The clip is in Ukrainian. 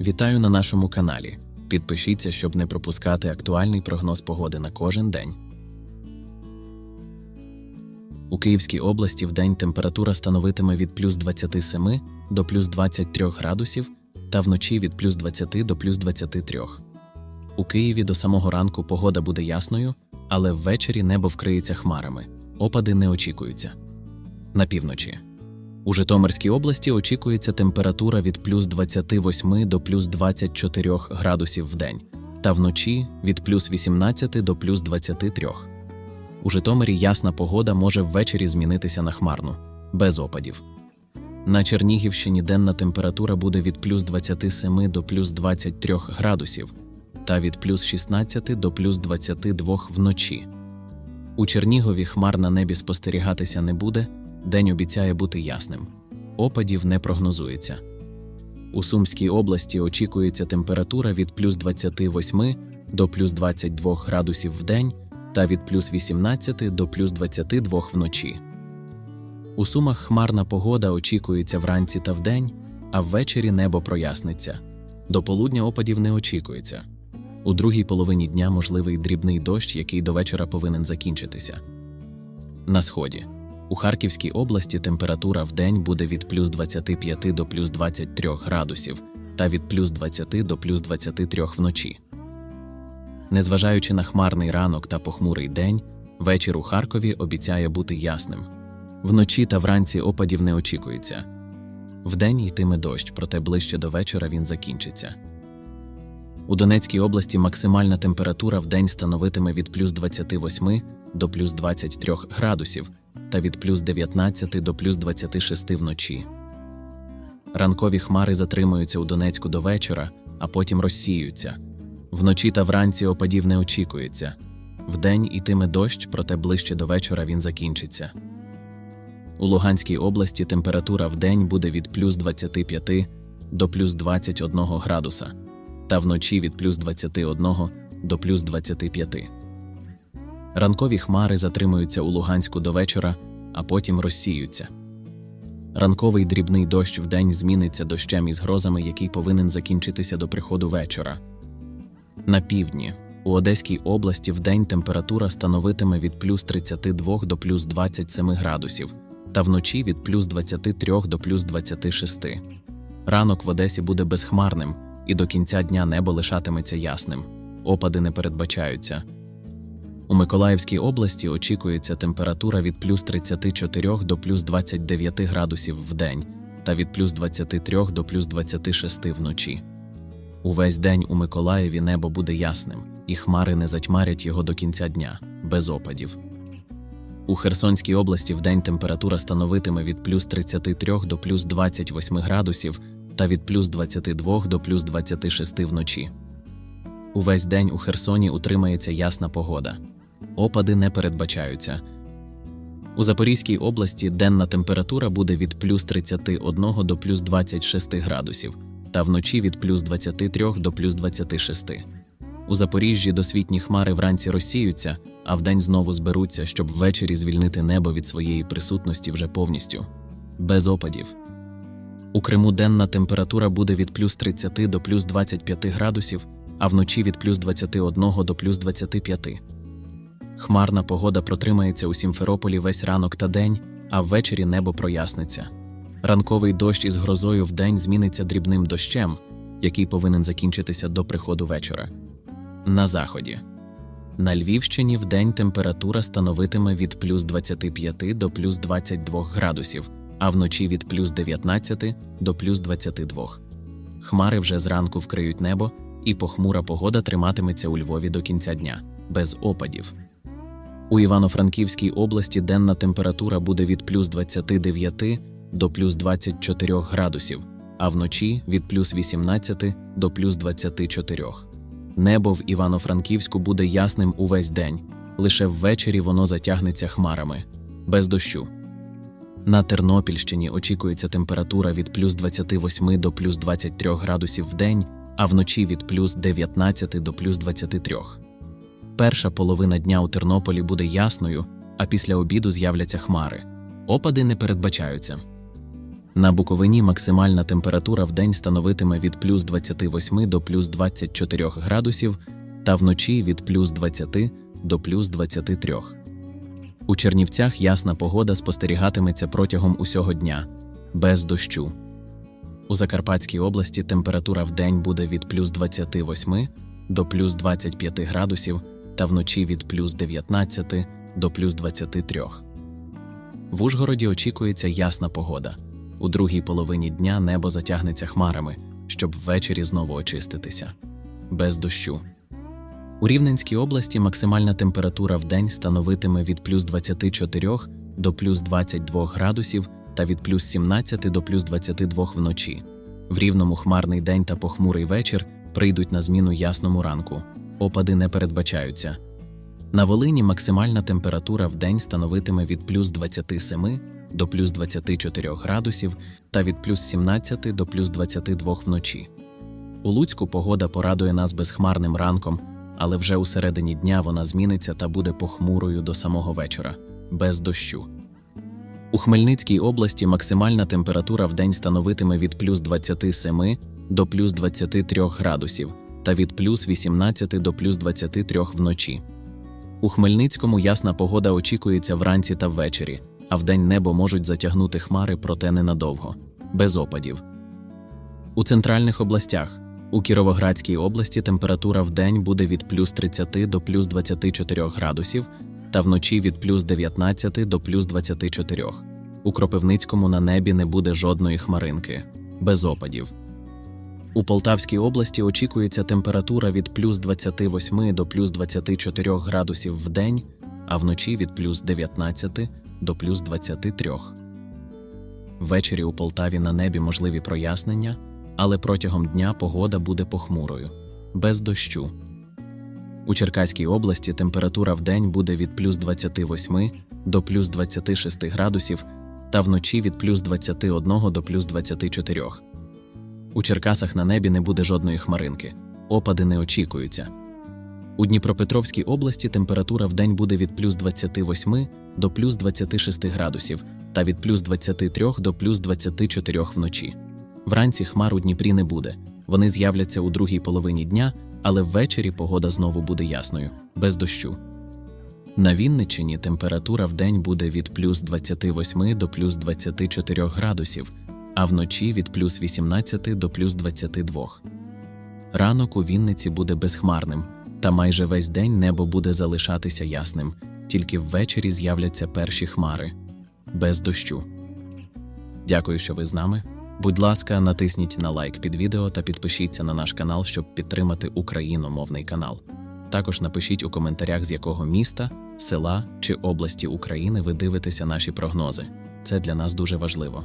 Вітаю на нашому каналі. Підпишіться, щоб не пропускати актуальний прогноз погоди на кожен день. У Київській області в день температура становитиме від плюс 27 до плюс 23 градусів та вночі від плюс 20 до плюс 23. У Києві до самого ранку погода буде ясною, але ввечері небо вкриється хмарами. Опади не очікуються. На півночі. У Житомирській області очікується температура від плюс 28 до плюс 24 градусів в день, та вночі від плюс 18 до плюс 23. У Житомирі ясна погода може ввечері змінитися на хмарну, без опадів. На Чернігівщині денна температура буде від плюс 27 до плюс 23 градусів та від плюс 16 до плюс 22 вночі. У Чернігові хмар на небі спостерігатися не буде, день обіцяє бути ясним. Опадів не прогнозується. У Сумській області очікується температура від плюс 28 до плюс 22 градусів в день та від плюс 18 до плюс 22 вночі. У Сумах хмарна погода очікується вранці та вдень, а ввечері небо проясниться. До полудня опадів не очікується. У другій половині дня можливий дрібний дощ, який до вечора повинен закінчитися. На сході. У Харківській області температура в день буде від плюс 25 до плюс 23 градусів та від плюс 20 до плюс 23 вночі. Незважаючи на хмарний ранок та похмурий день, вечір у Харкові обіцяє бути ясним. Вночі та вранці опадів не очікується. Вдень йтиме дощ, проте ближче до вечора він закінчиться. У Донецькій області максимальна температура в день становитиме від плюс 28 до плюс 23 градусів та від плюс 19 до плюс 26 вночі. Ранкові хмари затримуються у Донецьку до вечора, а потім розсіються. Вночі та вранці опадів не очікується. Вдень ітиме дощ, проте ближче до вечора він закінчиться. У Луганській області температура вдень буде від плюс 25 до плюс 21 градуса, та вночі від плюс 21 до плюс 25. Ранкові хмари затримуються у Луганську до вечора, а потім розсіються. Ранковий дрібний дощ вдень зміниться дощем із грозами, який повинен закінчитися до приходу вечора. На півдні у Одеській області вдень температура становитиме від плюс 32 до плюс 27 градусів, та вночі від плюс 23 до плюс 26. Ранок в Одесі буде безхмарним, і до кінця дня небо лишатиметься ясним. Опади не передбачаються. У Миколаївській області очікується температура від плюс 34 до плюс 29 градусів в день та від плюс 23 до плюс 26 вночі. Увесь день у Миколаєві небо буде ясним, і хмари не затьмарять його до кінця дня, без опадів. У Херсонській області вдень температура становитиме від плюс 33 до плюс 28 градусів та від плюс 22 до плюс 26 вночі. Увесь день у Херсоні утримається ясна погода. Опади не передбачаються. У Запорізькій області денна температура буде від плюс 31 до плюс 26 градусів та вночі від плюс 23 до плюс 26. У Запоріжжі досвітні хмари вранці розсіються, а вдень знову зберуться, щоб ввечері звільнити небо від своєї присутності вже повністю, без опадів. У Криму денна температура буде від плюс 30 до плюс 25 градусів, а вночі від плюс 21 до плюс 25. Хмарна погода протримається у Сімферополі весь ранок та день, а ввечері небо проясниться. Ранковий дощ із грозою вдень зміниться дрібним дощем, який повинен закінчитися до приходу вечора. На заході. На Львівщині вдень температура становитиме від плюс 25 до плюс 22 градусів, а вночі від плюс 19 до плюс 22. Хмари вже зранку вкриють небо, і похмура погода триматиметься у Львові до кінця дня, без опадів. У Івано-Франківській області денна температура буде від плюс 29 до плюс 24 градусів, а вночі від плюс 18 до плюс 24. Небо в Івано-Франківську буде ясним увесь день, лише ввечері воно затягнеться хмарами, без дощу. На Тернопільщині очікується температура від плюс 28 до плюс 23 градусів в день, а вночі від плюс 19 до плюс 23. Перша половина дня у Тернополі буде ясною, а після обіду з'являться хмари. Опади не передбачаються. На Буковині максимальна температура в день становитиме від плюс 28 до плюс 24 градусів та вночі від плюс 20 до плюс 23. У Чернівцях ясна погода спостерігатиметься протягом усього дня, без дощу. У Закарпатській області температура в день буде від плюс 28 до плюс 25 градусів та вночі від плюс 19 до плюс 23. В Ужгороді очікується ясна погода. У другій половині дня небо затягнеться хмарами, щоб ввечері знову очиститися. Без дощу. У Рівненській області максимальна температура в день становитиме від плюс 24 до плюс 22 градусів та від плюс 17 до плюс 22 вночі. В рівному хмарний день та похмурий вечір прийдуть на зміну ясному ранку. Опади не передбачаються. На Волині максимальна температура в день становитиме від плюс 27 до плюс 24 градусів та від плюс 17 до плюс 22 вночі. У Луцьку погода порадує нас безхмарним ранком, але вже у середині дня вона зміниться та буде похмурою до самого вечора, без дощу. У Хмельницькій області максимальна температура в день становитиме від плюс 27 до плюс 23 градусів та від плюс 18 до плюс 23 вночі. У Хмельницькому ясна погода очікується вранці та ввечері, а вдень небо можуть затягнути хмари, проте ненадовго, без опадів. У центральних областях у Кіровоградській області температура в день буде від плюс 30 до плюс 24 градусів та вночі від плюс 19 до плюс 24. У Кропивницькому на небі не буде жодної хмаринки, без опадів. У Полтавській області очікується температура від плюс 28 до плюс 24 градусів в день, а вночі від плюс 19 до плюс 23. Ввечері у Полтаві на небі можливі прояснення, але протягом дня погода буде похмурою, без дощу. У Черкаській області температура в день буде від плюс 28 до плюс 26 градусів та вночі від плюс 21 до плюс 24. У Черкасах на небі не буде жодної хмаринки, опади не очікуються. У Дніпропетровській області температура в день буде від плюс 28 до плюс 26 градусів та від плюс 23 до плюс 24 вночі. Вранці хмар у Дніпрі не буде. Вони з'являться у другій половині дня, але ввечері погода знову буде ясною, без дощу. На Вінниччині температура в день буде від плюс 28 до плюс 24 градусів, а вночі від плюс 18 до плюс 22. Ранок у Вінниці буде безхмарним, та майже весь день небо буде залишатися ясним, тільки ввечері з'являться перші хмари без дощу. Дякую, що ви з нами. Будь ласка, натисніть на лайк під відео та підпишіться на наш канал, щоб підтримати україномовний канал. Також напишіть у коментарях, з якого міста, села чи області України ви дивитеся наші прогнози. Це для нас дуже важливо.